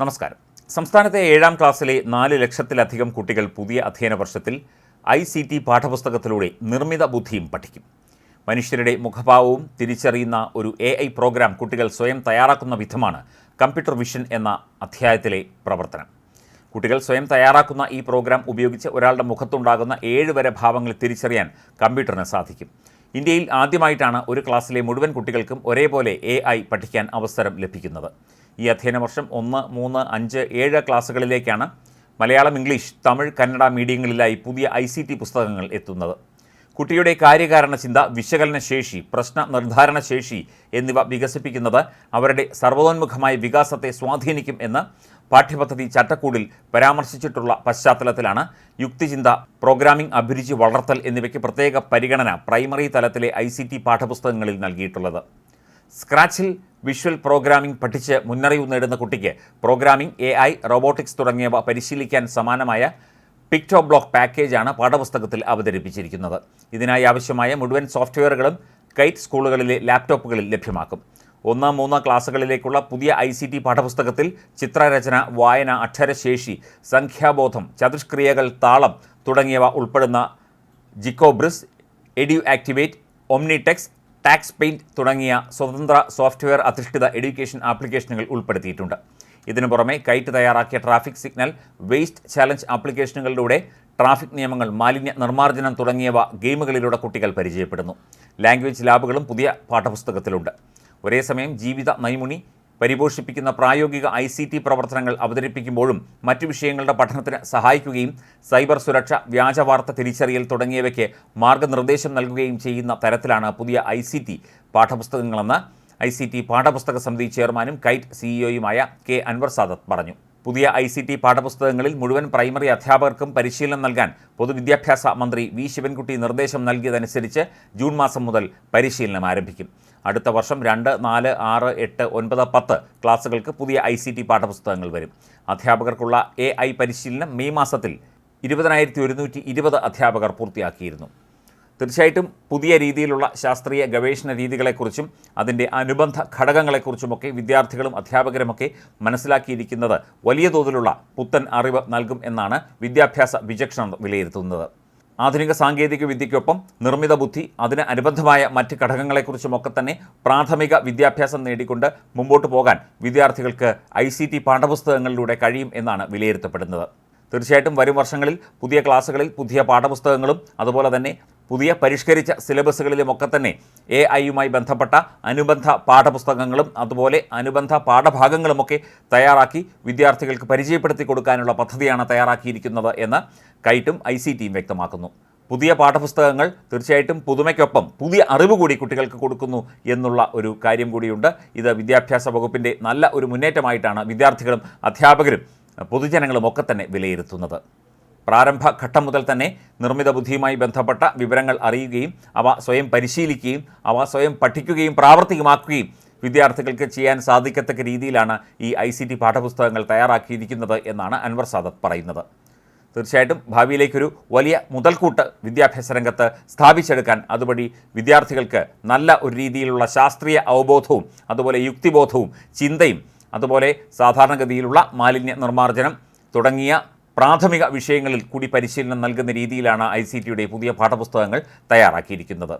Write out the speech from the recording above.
നമസ്കാരം. സംസ്ഥാനത്തെ ഏഴാം ക്ലാസ്സിലെ നാല് ലക്ഷത്തിലധികം കുട്ടികൾ പുതിയ അധ്യയന വർഷത്തിൽ ഐ സി ടി പാഠപുസ്തകത്തിലൂടെ നിർമ്മിത ബുദ്ധിയും പഠിക്കും. മനുഷ്യരുടെ മുഖഭാവവും തിരിച്ചറിയുന്ന ഒരു എ ഐ പ്രോഗ്രാം കുട്ടികൾ സ്വയം തയ്യാറാക്കുന്ന വിധമാണ് കമ്പ്യൂട്ടർ വിഷൻ എന്ന അധ്യായത്തിലെ പ്രവർത്തനം. കുട്ടികൾ സ്വയം തയ്യാറാക്കുന്ന ഈ പ്രോഗ്രാം ഉപയോഗിച്ച് ഒരാളുടെ മുഖത്തുണ്ടാകുന്ന ഏഴ് വരെ ഭാവങ്ങൾ തിരിച്ചറിയാൻ കമ്പ്യൂട്ടറിന് സാധിക്കും. ഇന്ത്യയിൽ ആദ്യമായിട്ടാണ് ഒരു ക്ലാസ്സിലെ മുഴുവൻ കുട്ടികൾക്കും ഒരേപോലെ എ പഠിക്കാൻ അവസരം ലഭിക്കുന്നത്. ഈ അധ്യയന വർഷം ഒന്ന് മൂന്ന് അഞ്ച് ഏഴ് ക്ലാസ്സുകളിലേക്കാണ് മലയാളം ഇംഗ്ലീഷ് തമിഴ് കന്നഡ മീഡിയങ്ങളിലായി പുതിയ ഐ സി ടി പുസ്തകങ്ങൾ എത്തുന്നത്. കുട്ടിയുടെ കാര്യകാരണ ചിന്ത വിശകലന ശേഷി പ്രശ്ന നിർദ്ധാരണ ശേഷി എന്നിവ വികസിപ്പിക്കുന്നത് അവരുടെ സർവതോന്മുഖമായ വികാസത്തെ സ്വാധീനിക്കും എന്ന് പാഠ്യപദ്ധതി ചട്ടക്കൂടിൽ പരാമർശിച്ചിട്ടുള്ള പശ്ചാത്തലത്തിലാണ് യുക്തിചിന്ത പ്രോഗ്രാമിംഗ് അഭിരുചി വളർത്തൽ എന്നിവയ്ക്ക് പ്രത്യേക പരിഗണന പ്രൈമറി തലത്തിലെ ഐ പാഠപുസ്തകങ്ങളിൽ നൽകിയിട്ടുള്ളത്. സ്ക്രാച്ചിൽ വിഷ്വൽ പ്രോഗ്രാമിംഗ് പഠിച്ച് മുന്നറിവ് നേടുന്ന കുട്ടിക്ക് പ്രോഗ്രാമിംഗ് എ ഐ റോബോട്ടിക്സ് തുടങ്ങിയവ പരിശീലിക്കാൻ സമാനമായ പിക്ടോ ബ്ലോക്ക് പാക്കേജാണ് പാഠപുസ്തകത്തിൽ അവതരിപ്പിച്ചിരിക്കുന്നത്. ഇതിനായി ആവശ്യമായ മുഴുവൻ സോഫ്റ്റ്വെയറുകളും കൈറ്റ് സ്കൂളുകളിലെ ലാപ്ടോപ്പുകളിൽ ലഭ്യമാക്കും. ഒന്നാം മൂന്നാം ക്ലാസ്സുകളിലേക്കുള്ള പുതിയ ഐ സി ടി പാഠപുസ്തകത്തിൽ ചിത്രരചന വായന അക്ഷരശേഷി സംഖ്യാബോധം ചതുഷ്ക്രിയകൾ താളം തുടങ്ങിയവ ഉൾപ്പെടുന്ന GCompris edu activate Omnitux Tux paint തുടങ്ങിയ സ്വതന്ത്ര സോഫ്റ്റ്വെയർ അധിഷ്ഠിത എഡ്യൂക്കേഷൻ ആപ്ലിക്കേഷനുകൾ ഉൾപ്പെടുത്തിയിട്ടുണ്ട്. ഇതിനു പുറമെ കൈറ്റ് തയ്യാറാക്കിയ ട്രാഫിക് സിഗ്നൽ വേസ്റ്റ് ചാലഞ്ച് ആപ്ലിക്കേഷനുകളിലൂടെ ട്രാഫിക് നിയമങ്ങൾ മാലിന്യ നിർമ്മാർജനം തുടങ്ങിയവ ഗെയിമുകളിലൂടെ കുട്ടികൾ പരിചയപ്പെടുന്നു. ലാംഗ്വേജ് ലാബുകളും പുതിയ പാഠപുസ്തകത്തിലുണ്ട്. ഒരേസമയം ജീവിത നൈമുണി പരിപോഷിപ്പിക്കുന്ന പ്രായോഗിക ഐ സി ടി പ്രവർത്തനങ്ങൾ അവതരിപ്പിക്കുമ്പോഴും മറ്റു വിഷയങ്ങളുടെ പഠനത്തിന് സഹായിക്കുകയും സൈബർ സുരക്ഷ വ്യാജവാർത്ത തിരിച്ചറിയൽ തുടങ്ങിയവയ്ക്ക് മാർഗനിർദ്ദേശം നൽകുകയും ചെയ്യുന്ന തരത്തിലാണ് പുതിയ ഐ സി ടി പാഠപുസ്തകങ്ങളെന്ന് ഐ സി ടി പാഠപുസ്തക സമിതി ചെയർമാനും കൈറ്റ് സിഇഒയുമായ കെ അൻവർ സാദത്ത് പറഞ്ഞു. പുതിയ ഐ സി ടി പാഠപുസ്തകങ്ങളിൽ മുഴുവൻ പ്രൈമറി അധ്യാപകർക്കും പരിശീലനം നൽകാൻ പൊതുവിദ്യാഭ്യാസ മന്ത്രി വി ശിവൻകുട്ടി നിർദ്ദേശം നൽകിയതനുസരിച്ച് ജൂൺ മാസം മുതൽ പരിശീലനം ആരംഭിക്കും. അടുത്ത വർഷം രണ്ട് നാല് ആറ് എട്ട് ഒൻപത് പത്ത് ക്ലാസുകൾക്ക് പുതിയ ഐ സി ടി പാഠപുസ്തകങ്ങൾ വരും. അധ്യാപകർക്കുള്ള എ ഐ പരിശീലനം മെയ് മാസത്തിൽ ഇരുപതിനായിരത്തി ഒരുന്നൂറ്റി ഇരുപത് അധ്യാപകർ പൂർത്തിയാക്കിയിരുന്നു. തീർച്ചയായിട്ടും പുതിയ രീതിയിലുള്ള ശാസ്ത്രീയ ഗവേഷണ രീതികളെക്കുറിച്ചും അതിന്റെ അനുബന്ധ ഘടകങ്ങളെക്കുറിച്ചുമൊക്കെ വിദ്യാർത്ഥികളും അധ്യാപകരുമൊക്കെ മനസ്സിലാക്കിയിരിക്കുന്നത് വലിയ തോതിലുള്ള പുത്തൻ അറിവ് നൽകും എന്നാണ് വിദ്യാഭ്യാസ വിചക്ഷണം വിലയിരുത്തുന്നത്. ആധുനിക സാങ്കേതിക വിദ്യയ്ക്കൊപ്പം നിർമ്മിത ബുദ്ധി അതിന് അനുബന്ധമായ മറ്റ് ഘടകങ്ങളെക്കുറിച്ചുമൊക്കെ തന്നെ പ്രാഥമിക വിദ്യാഭ്യാസം നേടിക്കൊണ്ട് മുമ്പോട്ട് പോകാൻ വിദ്യാർത്ഥികൾക്ക് ഐ സി ടി പാഠപുസ്തകങ്ങളിലൂടെ കഴിയും എന്നാണ് വിലയിരുത്തപ്പെടുന്നത്. തീർച്ചയായിട്ടും വരും വർഷങ്ങളിൽ പുതിയ ക്ലാസ്സുകളിൽ പുതിയ പാഠപുസ്തകങ്ങളും അതുപോലെ തന്നെ പുതിയ പരിഷ്കരിച്ച സിലബസുകളിലുമൊക്കെ തന്നെ എ ഐയുമായി ബന്ധപ്പെട്ട അനുബന്ധ പാഠപുസ്തകങ്ങളും അതുപോലെ അനുബന്ധ പാഠഭാഗങ്ങളുമൊക്കെ തയ്യാറാക്കി വിദ്യാർത്ഥികൾക്ക് പരിചയപ്പെടുത്തി കൊടുക്കാനുള്ള പദ്ധതിയാണ് തയ്യാറാക്കിയിരിക്കുന്നത് എന്ന് കൈറ്റും ഐ സി ടിയും വ്യക്തമാക്കുന്നു. പുതിയ പാഠപുസ്തകങ്ങൾ തീർച്ചയായിട്ടും പുതുമയ്ക്കൊപ്പം പുതിയ അറിവ് കൂടി കുട്ടികൾക്ക് കൊടുക്കുന്നു എന്നുള്ള ഒരു കാര്യം കൂടിയുണ്ട്. ഇത് വിദ്യാഭ്യാസ വകുപ്പിന്റെ നല്ല ഒരു മുന്നേറ്റമായിട്ടാണ് വിദ്യാർത്ഥികളും അധ്യാപകരും പൊതുജനങ്ങളും ഒക്കെ തന്നെ വിലയിരുത്തുന്നത്. പ്രാരംഭ ഘട്ടം മുതൽ തന്നെ നിർമ്മിത ബുദ്ധിയുമായി ബന്ധപ്പെട്ട വിവരങ്ങൾ അറിയുകയും അവ സ്വയം പരിശീലിക്കുകയും അവ സ്വയം പഠിക്കുകയും പ്രാവർത്തികമാക്കുകയും വിദ്യാർത്ഥികൾക്ക് ചെയ്യാൻ സാധിക്കത്തക്ക രീതിയിലാണ് ഈ ഐ സി ടി പാഠപുസ്തകങ്ങൾ തയ്യാറാക്കിയിരിക്കുന്നത് എന്നാണ് അൻവർ സാദത്ത് പറയുന്നത്. തീർച്ചയായിട്ടും ഭാവിയിലേക്കൊരു വലിയ മുതൽക്കൂട്ട് വിദ്യാഭ്യാസ രംഗത്ത് സ്ഥാപിച്ചെടുക്കാൻ അതുവഴി വിദ്യാർത്ഥികൾക്ക് നല്ല ഒരു രീതിയിലുള്ള ശാസ്ത്രീയ അവബോധവും അതുപോലെ യുക്തിബോധവും ചിന്തയും അതുപോലെ സാധാരണഗതിയിലുള്ള മാലിന്യ നിർമ്മാർജനം തുടങ്ങിയ പ്രാഥമിക വിഷയങ്ങളിൽ കൂടി പരിശീലനം നൽകുന്ന രീതിയിലാണ് ഐ പുതിയ പാഠപുസ്തകങ്ങൾ തയ്യാറാക്കിയിരിക്കുന്നത്.